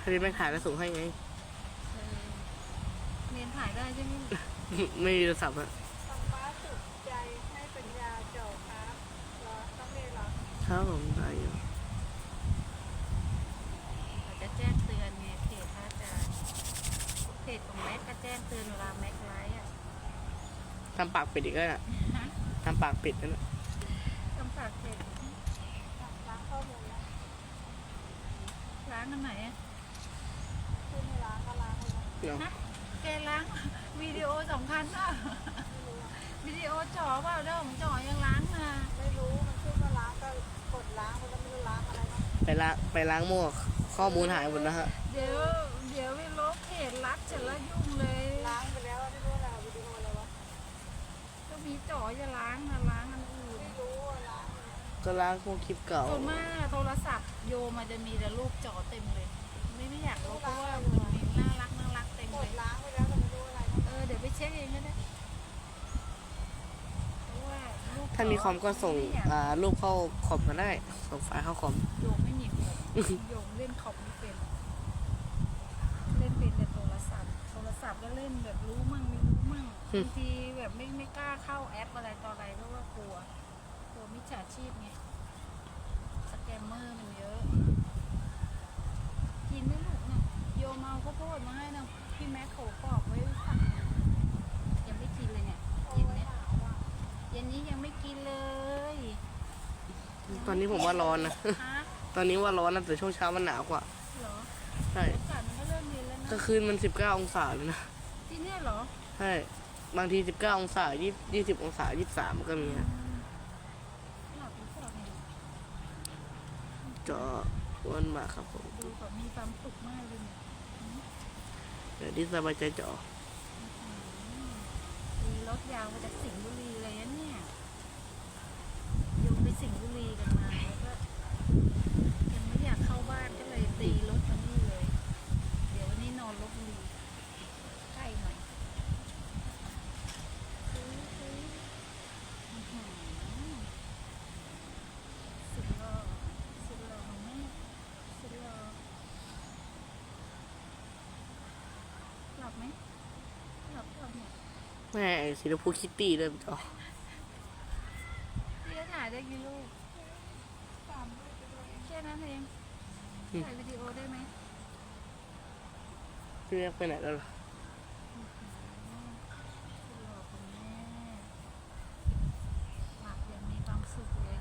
ให้พี่แม่งถ่ายแล้วส่งให้ไง เออเรียนถ่ายได้ใช่ไหมไม่มีโทรศัพท์อะฟังฟ้าสุดใจให้ปัญญาเจ้าครับเหรอต้องเรียนเหรอครับผมถ่ายอยู่เขาจะแจ้งเตือนไงเพจพระอาจารย์เพจของแม็กก็แจ้งเตือนเวลาแม็กไลฟ์อะทำปากปิดอีกแล้วน่ะฮะทำปากปิดนั่นน่ะกำฝากเพจล้างข้อมูลแล้วล้างอันไหนอะ ขึ้นให้ล้างก็ล้าง เลยนะเนาะฮะแกล้างวิดีโอสำคัญอะไม่รู้อะวิดีโอจ่อเปล่าเด้อของจ่อยังล้างมาไม่รู้มันขึ้นว่าล้างก็กดล้างไปแล้วไม่รู้ล้างอะไรนะไปล้างไปล้างมั่วข้อมูลหายหมดนะฮะเดี๋ยวเดี๋ยวไปลบเพจรักเสร็จแล้วยุ่งเลยล้างไปแล้วไม่รู้อะไรวิดีโออะไรวะก็มีจ่อจะล้างนะล้างอันอื่นไม่รู้ว่าล้างอะไรก็ล้างพวกคลิปเก่าส่วนมากโทรศัพท์โยมันจะมีแต่รูปจ่อเต็มเลย ไม่ไม่อยากลบเพราะว่ามันมีน่ารั กน่ารักเต็มกเลดยล้างไปแล้วแต่ไม่รู้อะไรนะเออเดี๋ยวไปเช็คเองก็ได้เพราะว่ารูปถ้ามีคอมก็ส่งไม่อยากอ่ารูปเข้าคอมมาได้ ส่งไฟล์เข้าคอม โยมไม่มีคอมโยมเล่นคอมไม่เป็น เล่นเป็นแต่โทรศัพท์ โทรศัพท์ก็เล่นแบบรู้มั่งไม่รู้มั่งอืม บางทีแบบไม่ไม่กล้าเข้าแอปอะไรต่ออะไรเพราะว่ากลัว กลัวมิจฉาชีพไงสแกมเมอร์มันเยอะ กินไหม่ลูกเนี่ยโยมเอาข้าวโพดมาให้นะ พี่แม็กโขปอกไว้ฝักยังไม่กินเลยเนี่ยโอ้เย็นยเนี่ยหนาวอะเย็นนี้ยังไม่กินเลยตอนนี้ผมว่าร้อนนะ ฮะตอนนี้ว่าร้อนนะแต่ช่วงเช้ามันหนาวกว่าเหรอใช่อากาศมันก็เริ่มเย็นแล้วก็นะคืนมันสิบเก้าองศาเลยนะที่เนี่ยเหรอใช่บางทีสิบเก้าองศายี่ยี่สิบองศายี่สิบสามก็มีฮะหลับหรือเปล่าเนี่ยจออ้วนมากครับผมดูแบบมีความสุขมากเลยเนี่ย เดี๋ยวดิสบายใจจ่อมีรถยาวมาจากสิงห์บุรีเลยนะเนี่ยยมไปสิงห์บุรีกันมาแล้วก็ยังไม่อยากเข้าบ้านก็เลยตีรถมานี่เลย เดี๋ยววันนี้นอนลบบุรีใกล้หน่อยซื้อซื้ออื้อหือสุดหล่อสุดหล่อของแม่สุดหล่อหลับไหมหลับหลับเนี่ย แม่สีชมพูคิตตี้เลยจอพี่จะถ่ายได้กี่รูปสามด้วยไปด้วยแค่นั้นเองถ่ายวิดีโอได้ไหมพี่แม็กไปไหนแล้วล่ะ สุดหล่อของแม่หลับยังมีความสุขเลย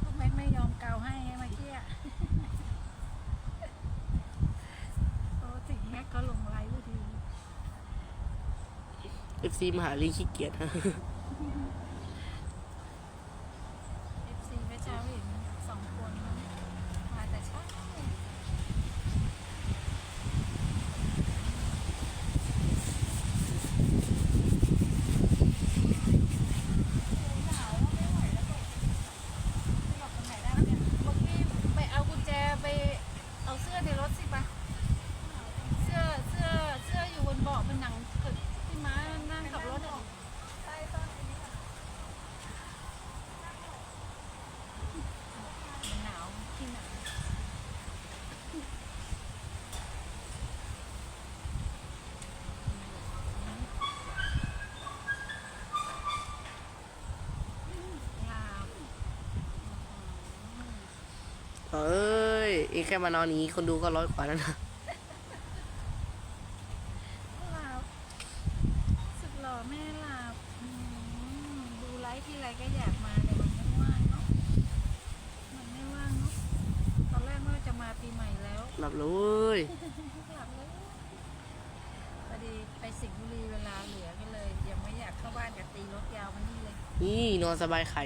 พวกแม็กไม่ยอมเกาให้ไงเมื่อกี้อะ โอ้ถึงแม็กก็ลงไลฟ์พอดี เอฟซีมหาลีขี้เกียจฮะ FC พระเจ้าเห็นสองคนมาแต่เช้า หนาวอะไม่ไหวแล้วก็ หลับตรงไหนได้แล้วเนี่ยเมื่อกี้ไปเอากุญแจไปเอาเสื้อในรถสิปะเสื้อเสื้อเสื้ออยู่บนเบาะเป็นหนังที่ม้านั่งขับรถอะ ใต้ต้นอันนี้อะ มันหนาวที่หนาวลาว เอ้ยอีกแค่มานอนนี้คนดูก็ร้อยกว่าแล้วนะลาวสุดหล่อแม่ลาวอืมดูไลฟ์ที่ไรก็อยากมาแต่มันไม่ว่างเนาะมันไม่ว่างเนาะตอนแรกว่าจะมาปีใหม่แล้วหลับเลยหลับเลยพอดีไปสิงห์บุรีเวลาเหลือก็เลย ยังไม่อยากเข้าบ้านกับตีรถยาวมานี่เลย นี่นอนสบายไข่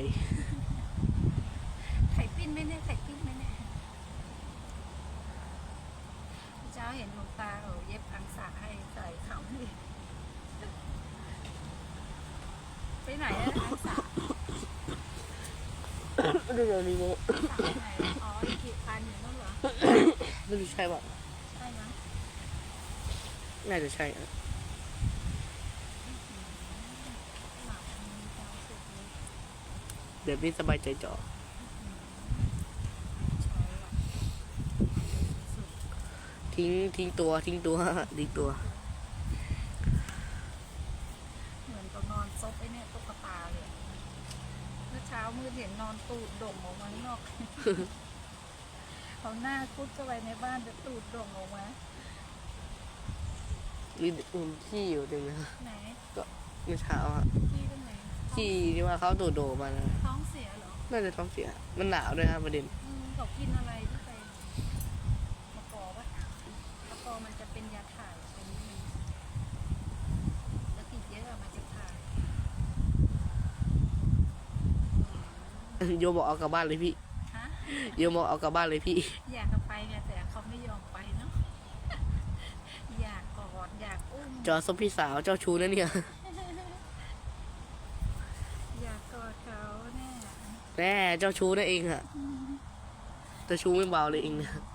ไข่ปิ้นไหมเนี่ยไข่ปิ้นไหมเนี่ยเช้าเห็นหลวง ตาเขาเย็บอังสาให้ใส่เขานี่ไปไหนอะอังสาเดี๋ยวนี้โมสาไหนอ๋ออีกกี่พันอยู่นั่นเหรอไม่รู้ใช่ป่ะใช่มั้ยน่าจะใช่นะหลับมีความสุขเลยแบบนี้สบายใจจอ ทิ้งทิ้งตัวทิ้งตัวทิ้งตัว เหมือนกับนอนซบไอ้เนี่ยตุ๊กตาเลยเมื่อเช้ามืดเห็นนอนตูดโด่งออกมาข้างนอก เอาหน้าคุดเข้าไปในบ้านจะตูดโด่งออกมามีมีขี้อยู่เต็มเลยไหนเมื่อเช้าอะพี่ตรงไหนขี้ที่ว่าเขาโดดโดมานะท้องเสียเหรอน่าจะท้องเสีย มันหนาวด้วยครับประเด็นอืมเขากินอะไรที่ไปมะกอวะ มะกอมันจะเป็นยาถ่ายเป็นนี่แล้วกินเยอะอะมันจะถ่าย โยบอกเอากลับบ้านเลยพี่ ฮะ โยบอกเอากลับบ้านเลยพี่ อยากจะไปไงแต่เขาไม่ยอมไปเนาะ อยากกอดอยากอุ้ม จอซบพี่สาวเจ้าชู้นะเนี่ย อยากกอดเขาแน่แน่เจ้าชู้นั่นเองอะเจ้าชู้ไม่เบาเลยเองนะเ